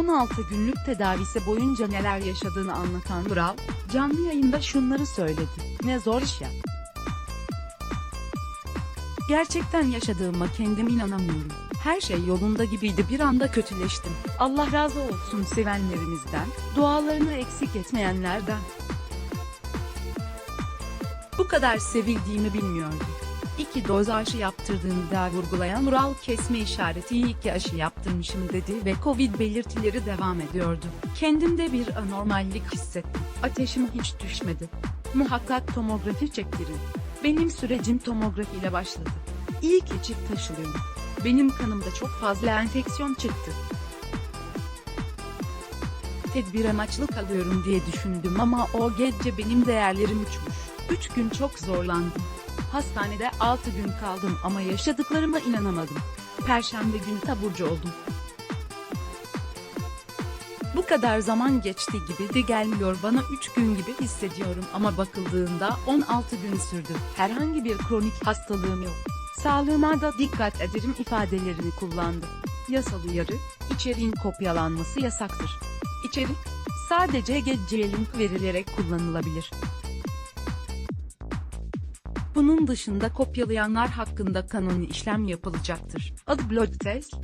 16 günlük tedavisi boyunca neler yaşadığını anlatan Vural, canlı yayında şunları söyledi. Ne zor iş ya. Gerçekten yaşadığıma kendim inanamıyorum. Her şey yolunda gibiydi bir anda kötüleştim. Allah razı olsun sevenlerimizden, dualarını eksik etmeyenlerden. Bu kadar sevildiğimi bilmiyordum. İki doz aşı yaptırdığını da vurgulayan Vural kesme işareti iyi ki aşı yaptırmışım dedi ve Covid belirtileri devam ediyordu. Kendimde bir anormallik hissettim. Ateşim hiç düşmedi. Muhakkak tomografi çektirin. Benim sürecim tomografi ile başladı. İyi ki çift taşılıyorum. Benim kanımda çok fazla enfeksiyon çıktı. Tedbir amaçlı kalıyorum diye düşündüm ama o gece benim değerlerim uçmuş. 3 gün çok zorlandım. Hastanede 6 gün kaldım ama yaşadıklarıma inanamadım. Perşembe günü taburcu oldum. Bu kadar zaman geçti gibi de gelmiyor bana 3 gün gibi hissediyorum ama bakıldığında 16 gün sürdü. Herhangi bir kronik hastalığım yok. Sağlığıma da dikkat ederim ifadelerini kullandı. Yasal uyarı, içeriğin kopyalanması yasaktır. İçerik, sadece gece link verilerek kullanılabilir. Bunun dışında kopyalayanlar hakkında kanuni işlem yapılacaktır. Adı blog test.